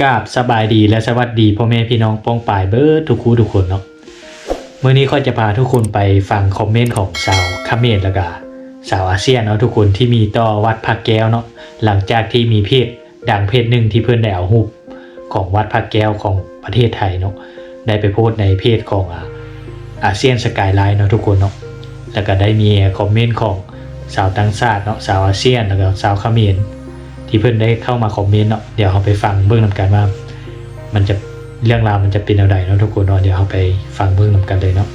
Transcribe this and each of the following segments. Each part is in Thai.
กราบสบายดีและสวัสดีพ่อแม่พี่น้องป้องปายเบิร์ดทุกคู่ทุกคนเนาะเมื่อนี้ค่อยจะพาทุกคนไปฟังคอมเมนต์ของสาวคาเขมรและก็สาวอาเซียนเนาะทุกคนที่มีต่อวัดพระแก้วเนาะหลังจากที่มีเพจดังเพจหนึ่งที่เพื่อนได้เอารูปของวัดพระแก้วของประเทศไทยเนาะได้ไปโพสในเพจของอาเซียนสกายไลน์เนาะทุกคนเนาะแล้วก็ได้มีคอมเมนต์ของสาวต่างชาติเนาะสาวอาเซียนแล้วก็สาวเขมร ที่เพื่อนได้เข้ามาคอมเมนต์เนาะเดี๋ยวเราไปฟังเบื้องนำกันว่า มันจะเรื่องราวมันจะเป็นอะไรเนาะทุกคนเนาะเดี๋ยวเราไปฟังเบื้องนำกันเลยเนาะ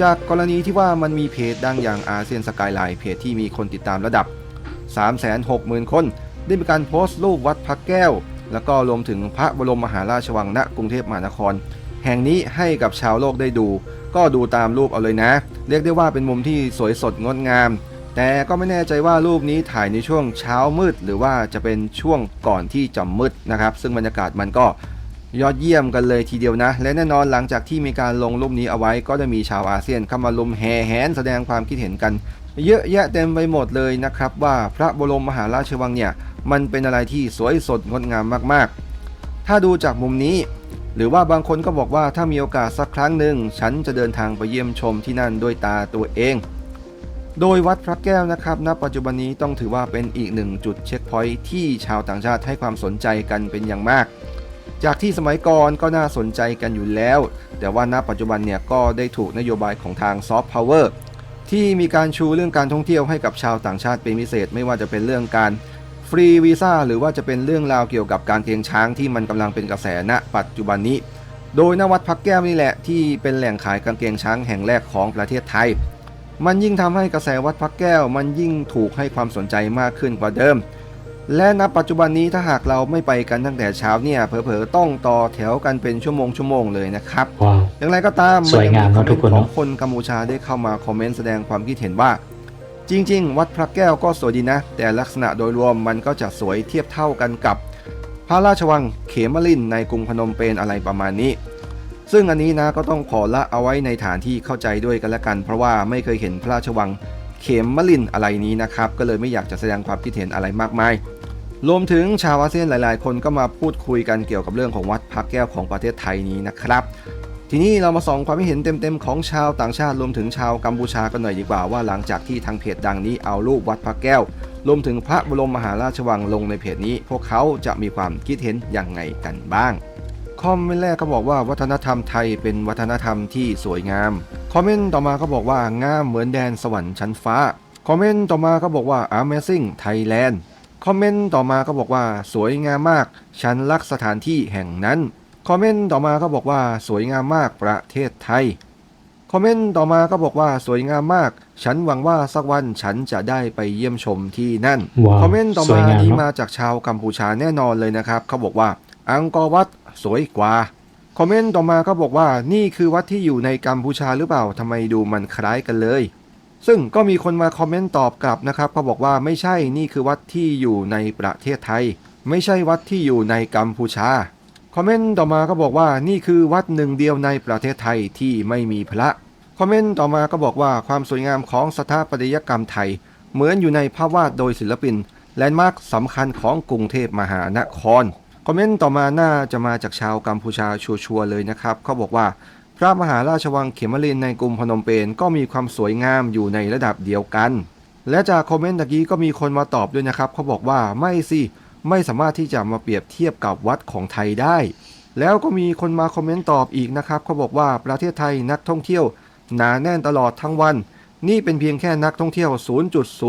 จากกรณีที่ว่ามันมีเพจดังอย่างอาเซียนสกายไลน์เพจที่มีคนติดตามระดับ 360,000 คน ได้มีการโพสต์รูปวัดพระแก้ว แล้วก็รวมถึงพระบรมมหาราชวังณกรุงเทพมหานคร แห่งนี้ให้กับชาวโลกได้ดู ก็ดูตามรูปเอาเลยนะ เรียกได้ว่าเป็นมุมที่สวยสดงดงาม แต่ก็ไม่แน่ใจว่ารูปนี้ถ่ายในช่วงเช้ามืด หรือว่าจะเป็นช่วงก่อนที่จะมืดนะครับ ซึ่งบรรยากาศมันก็ยอดเยี่ยมกันเลยทีเดียวนะ และแน่นอนหลังจากที่มีการลงรูปนี้เอาไว้ ก็จะมีชาวอาเซียนเข้ามาลุมแห่แหนแสดงความคิดเห็นกัน เยอะแยะเต็มไปหมดเลยนะครับ ว่าพระบรมมหาราชวังเนี่ยมันเป็นอะไรที่สวยสดงดงามมากๆ ถ้าดูจากมุมนี้ หรือว่าบางคนก็บอกว่าถ้ามีโอกาสสักครั้งหนึ่งฉันจะเดินทางไปเยี่ยมชมที่นั่นด้วยตาตัวเอง โดยวัดพระแก้วนะครับณปัจจุบันนี้ต้องถือว่าเป็นอีกหนึ่งจุดเช็คพอยท์ที่ชาวต่างชาติให้ความสนใจกันเป็นอย่างมาก จากที่สมัยก่อนก็น่าสนใจกันอยู่แล้ว แต่ว่าณปัจจุบันเนี่ยก็ได้ถูกนโยบายของทางซอฟต์พาวเวอร์ที่มีการชูเรื่องการท่องเที่ยวให้กับชาวต่างชาติเป็นพิเศษ ไม่ว่าจะเป็นเรื่องการฟรีวีซ่าหรือว่าจะเป็นเรื่องราวเกี่ยวกับการเกงช้างที่มันกำลังเป็นกระแสณปัจจุบันนี้ โดยนวัดพักแก้วนี่แหละที่เป็นแหล่งขายกางเกงช้างแห่งแรกของประเทศไทย มันยิ่งทำให้กระแสวัดพักแก้ว มันยิ่งถูกให้ความสนใจมากขึ้นกว่าเดิม และณปัจจุบันนี้ถ้าหากเราไม่ไปกันตั้งแต่เช้าเนี่ยเผลอๆต้องต่อแถวกันเป็นชั่วโมงชั่วโมงเลยนะครับว้าวอย่างไรก็ตามสวยงามเนอะทุกคนขเนองอะคนกัมพูชาได้เข้ามาคอมเมนต์แสดงความคิดเห็นว่า จริง ๆ วัดพระแก้วก็สวยดีนะ แต่ลักษณะโดยรวมมันก็จะสวยเทียบเท่ากันกับ พระราชวังเขมรินทร์ในกรุงพนมเปญอะไรประมาณนี้ ซึ่งอันนี้นะก็ต้องขอละเอาไว้ในฐานที่เข้าใจด้วยกันละกัน เพราะว่าไม่เคยเห็นพระราชวังเขมรินอะไรนี้นะครับ ก็เลยไม่อยากจะแสดงความคิดเห็นอะไรมากมายรวมถึงชาวอาเซียนหลาย ๆ คนก็มาพูดคุยกันเกี่ยวกับเรื่องของวัดพระแก้วของประเทศไทยนี้นะครับ ทีนี้เรามาส่องความคิดเห็นเต็ม ๆ ของชาวต่างชาติรวมถึงชาวกัมพูชากันหน่อยดีกว่าว่าหลังจากที่ทางเพจดังนี้เอารูปวัดพระแก้ว รวมถึงพระบรมมหาราชวังลงในเพจนี้ พวกเขาจะมีความคิดเห็นอย่างไงกันบ้าง คอมเมนต์แรกก็บอกว่าวัฒนธรรมไทยเป็นวัฒนธรรมที่สวยงาม คอมเมนต์ต่อมาก็บอกว่างามเหมือนแดนสวรรค์ชั้นฟ้า คอมเมนต์ต่อมาก็บอกว่า Amazing Thailand คอมเมนต์ต่อมาก็บอกว่าสวยงามมาก ฉันรักสถานที่แห่งนั้น คอมเมนต์ต่อมาก็บอกว่าสวยงามมากประเทศไทย คอมเมนต์ต่อมาก็บอกว่าสวยงามมาก ฉันหวังว่าสักวันฉันจะได้ไปเยี่ยมชมที่นั่นว้าวคอมเมนต์ต่อสวยมางามนี้เนอะมาจากชาวกัมพูชาแน่นอนเลยนะครับ เขาบอกว่า อังกอร์วัดสวยกว่า คอมเมนต์ต่อมาก็บอกว่านี่คือวัดที่อยู่ในกัมพูชาหรือเปล่าทำไมดูมันคล้ายกันเลย ซึ่งก็มีคนมาคอมเมนต์ตอบกลับนะครับเขาบอกว่าไม่ใช่นี่คือวัดที่อยู่ในประเทศไทย ไม่ใช่วัดที่อยู่ในกัมพูชา คอมเมนต์ต่อมาก็บอกว่านี่คือวัดหนึ่งเดียวในประเทศไทยที่ไม่มีพระ คอมเมนต์ต่อมาก็บอกว่าความสวยงามของสถาปัตยกรรมไทย เหมือนอยู่ในภาพวาดโดยศิลปินแลนด์มาร์คสำคัญของกรุงเทพมหานคร คอมเมนต์ต่อมาน่าจะมาจากชาวกัมพูชาชัวร์ๆเลยนะครับเขาบอกว่า พระมหาราชวังเขมรินในกรุงพนมเปญก็มีความสวยงามอยู่ในระดับเดียวกัน และจากคอมเมนต์ตะกี้ก็มีคนมาตอบด้วยนะครับเขาบอกว่าไม่สิไม่สามารถที่จะมาเปรียบเทียบกับวัดของไทยได้ แล้วก็มีคนมาคอมเมนต์ตอบอีกนะครับเขาบอกว่าประเทศไทยนักท่องเที่ยวหนาแน่นตลอดทั้งวัน นี่เป็นเพียงแค่นักท่องเที่ยว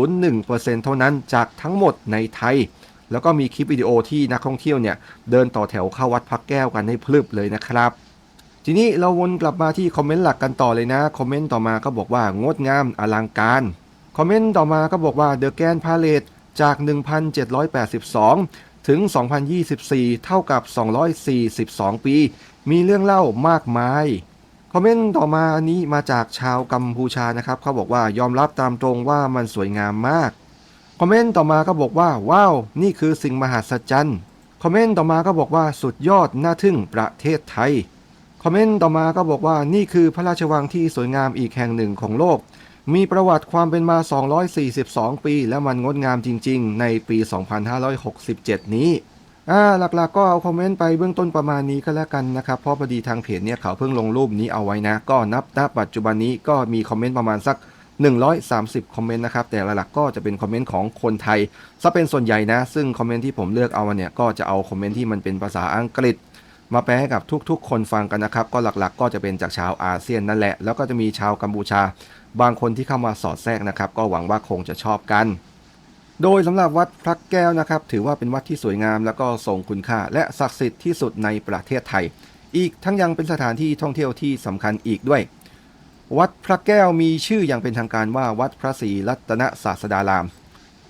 0.01%เท่านั้นจากทั้งหมดในไทย แล้วก็มีคลิปวิดีโอที่นักท่องเที่ยวเนี่ยเดินต่อแถวเข้าวัดพระแก้วกันให้พลึบเลยนะครับ ทีนี้เราวนกลับมาที่คอมเมนต์หลักกันต่อเลยนะคอมเมนต์ต่อมาก็บอกว่างดงามอลังการคอมเมนต์ต่อมาก็บอกว่า The Grand Palace จาก 1,782 ถึง 2,024 เท่ากับ 242 ปี มีเรื่องเล่ามากมายคอมเมนต์ต่อมาอันนี้มาจากชาวกัมพูชานะครับ เขาบอกว่ายอมรับตามตรงว่ามันสวยงามมาก คอมเมนต์ต่อมาก็บอกว่า ว้าว นี่คือสิ่งมหัศจรรย์ คอมเมนต์ต่อมาก็บอกว่าสุดยอดน่าทึ่งประเทศไทย คอมเมนต์ต่อมาก็บอกว่านี่คือพระราชวังที่สวยงามอีกแห่งหนึ่งของโลก มีประวัติความเป็นมา 242 ปี และมันงดงามจริง ๆ ในปี 2567 นี้อ่าหลักๆก็เอาคอมเมนต์ไปเบื้องต้นประมาณนี้ก็แล้วกันนะครับ เพราะพอดีทางเพจเนี่ยเขาเพิ่งลงรูปนี้เอาไว้นะ ก็นับณปัจจุบันนี้ก็มีคอมเมนต์ประมาณสัก 130 คอมเมนต์นะครับ แต่หลักๆก็จะเป็นคอมเมนต์ของคนไทยซะเป็นส่วนใหญ่นะ ซึ่งคอมเมนต์ที่ผมเลือกเอามาเนี่ยก็จะเอาคอมเมนต์ที่มันเป็นภาษาอังกฤษ มาแปลให้กับทุกๆ คนฟังกันนะครับ ก็หลักๆ ก็จะเป็นจากชาวอาเซียนนั่นแหละ แล้วก็จะมีชาวกัมพูชา บางคนที่เข้ามาสอดแทรกนะครับ ก็หวังว่าคงจะชอบกันโดยสำหรับวัดพระแก้วนะครับ ถือว่าเป็นวัดที่สวยงาม แล้วก็ทรงคุณค่า และศักดิ์สิทธิ์ที่สุดในประเทศไทย อีกทั้งยังเป็นสถานที่ท่องเที่ยวที่สำคัญอีกด้วย วัดพระแก้วมีชื่ออย่างเป็นทางการว่าวัดพระศรีรัตนศาสดาราม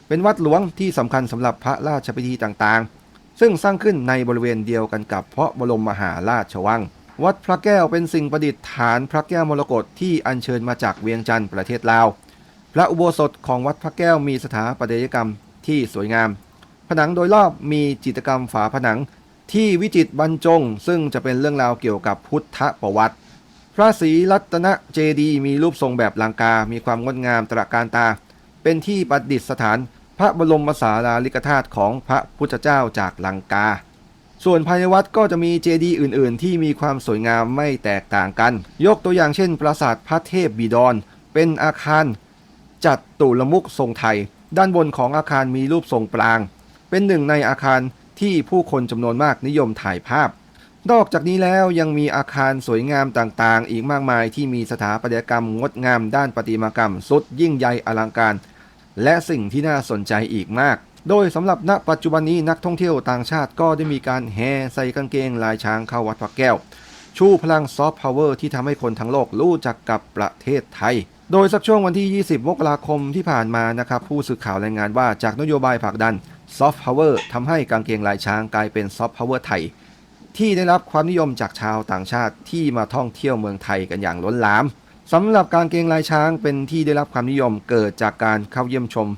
เป็นวัดหลวงที่สำคัญสำหรับพระราชพิธีต่างๆ ซึ่งสร้างขึ้นในบริเวณเดียวกันกับพระบรมมหาราชวัง วัดพระแก้วเป็นสิ่งประดิษฐานพระแก้วมรกตที่อัญเชิญมาจากเวียงจันทร์ประเทศลาว พระอุโบสถของวัดพระแก้วมีสถาปัตยกรรมที่สวยงาม ผนังโดยรอบมีจิตรกรรมฝาผนังที่วิจิตรบรรจง ซึ่งจะเป็นเรื่องราวเกี่ยวกับพุทธประวัติ พระศรีรัตนเจดีย์มีรูปทรงแบบลังกา มีความงดงามตระการตา เป็นที่ประดิษฐานพระบรมสาราริกธาตุของพระพุทธเจ้าจากลังกา ส่วนภายในวัดก็จะมีเจดีย์อื่น ๆ ที่มีความสวยงามไม่แตกต่างกัน ยกตัวอย่างเช่น ปราสาทพระเทพบิดร เป็นอาคารจัดตุลมุกทรงไทย ด้านบนของอาคารมีรูปทรงปราง เป็นหนึ่งในอาคารที่ผู้คนจำนวนมากนิยมถ่ายภาพ นอกจากนี้แล้วยังมีอาคารสวยงามต่างๆ อีกมากมายที่มีสถาปัตยกรรมงดงามด้านประติมากรรม สุดยิ่งใหญ่อลังการ และสิ่งที่น่าสนใจอีกมาก โดยสำหรับณปัจจุบันนี้นักท่องเที่ยวต่างชาติก็ได้มีการแห่ใส่กางเกงลายช้างเข้าวัดพระแก้ว ชูพลังซอฟต์พาวเวอร์ที่ทำให้คนทั้งโลกรู้จักกับประเทศไทย โดยสักช่วงวันที่ 20 มกราคมที่ผ่านมานะครับผู้สื่อข่าวรายงานว่าจากนโยบายผลักดันซอฟต์พาวเวอร์ทำให้กางเกงลายช้างกลายเป็นซอฟต์พาวเวอร์ไทย ที่ได้รับความนิยมจากชาวต่างชาติที่มาท่องเที่ยวเมืองไทยกันอย่างล้นหลามสำหรับการเกงลายช้างเป็นที่ได้รับความนิยมเกิดจากการเข้าเยี่ยมชม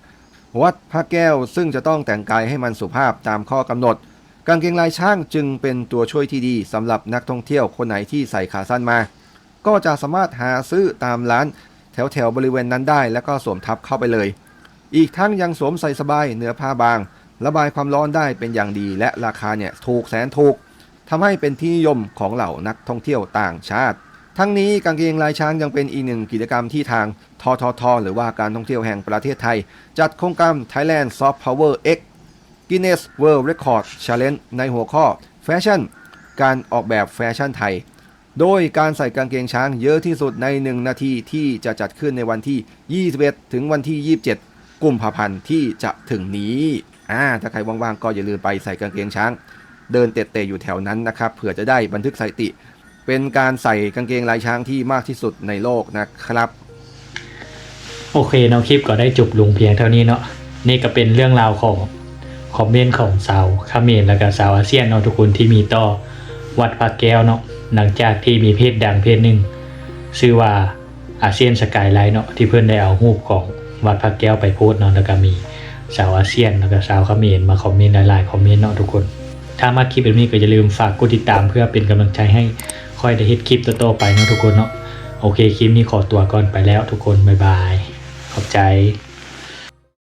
วัดพระแก้วซึ่งจะต้องแต่งกายให้มันสุภาพตามข้อกำหนด กางเกงลายช้างจึงเป็นตัวช่วยที่ดีสำหรับนักท่องเที่ยวคนไหนที่ใส่ขาสั้นมา ก็จะสามารถหาซื้อตามร้านแถวแถวบริเวณนั้นได้ แล้วก็สวมทับเข้าไปเลย อีกทั้งยังสวมใส่สบายเนื้อผ้าบาง ระบายความร้อนได้เป็นอย่างดีและราคาเนี่ยถูกแสนถูก ทำให้เป็นที่นิยมของเหล่านักท่องเที่ยวต่างชาติ ทั้งนี้กางเกงลายช้างยังเป็นอีกหนึ่งกิจกรรมที่ทางททท หรือว่าการท่องเที่ยวแห่งประเทศไทย จัดโครงการ Thailand Soft Power X Guinness World Record Challenge ในหัวข้อแฟชั่น การออกแบบแฟชั่นไทย โดยการใส่กางเกงช้างเยอะที่สุดใน 1 นาทีที่จะจัดขึ้นในวันที่ 21 ถึงวันที่ 27 กุมภาพันธ์ที่จะถึงนี้อ่าถ้าใครว่างๆ ก็อย่าลืมไปใส่กางเกงช้าง เดินเตะๆอยู่แถวนั้นนะครับเผื่อจะได้บันทึกสถิติ เป็นการใส่กางเกงลายช้างที่มากที่สุดในโลกนะครับ โอเคเนาะคลิปก็ได้จบลงเพียงเท่านี้เนาะนี่ก็เป็นเรื่องราวของคอมเมนต์ของสาวเมรแล้วก็สาวอาเซียนเนาะทุกคนที่มีต่อวัดพระแก้วเนาะหลังจากที่มีเพจดังเพจหนึ่งชื่อว่าอาเซียนสกายไลน์เนาะที่เพื่อนได้เอารูปของวัดพระแก้วไปโพสเนาะแล้วก็มีสาวอาเซียนแล้วก็สาวเขมรมาคอมเมนต์หลายๆคอมเมนต์เนาะทุกคน ถ้ามาคลิปแบบนี้ก็อย่าลืมฝากกดติดตามเพื่อเป็นกำลังใจให้ค่อยได้เฮ็ดคลิปต่อๆไปเนาะทุกคนเนาะโอเคคลิปนี้ขอตัวก่อนไปแล้วทุกคนบ๊ายบาย ขอบใจ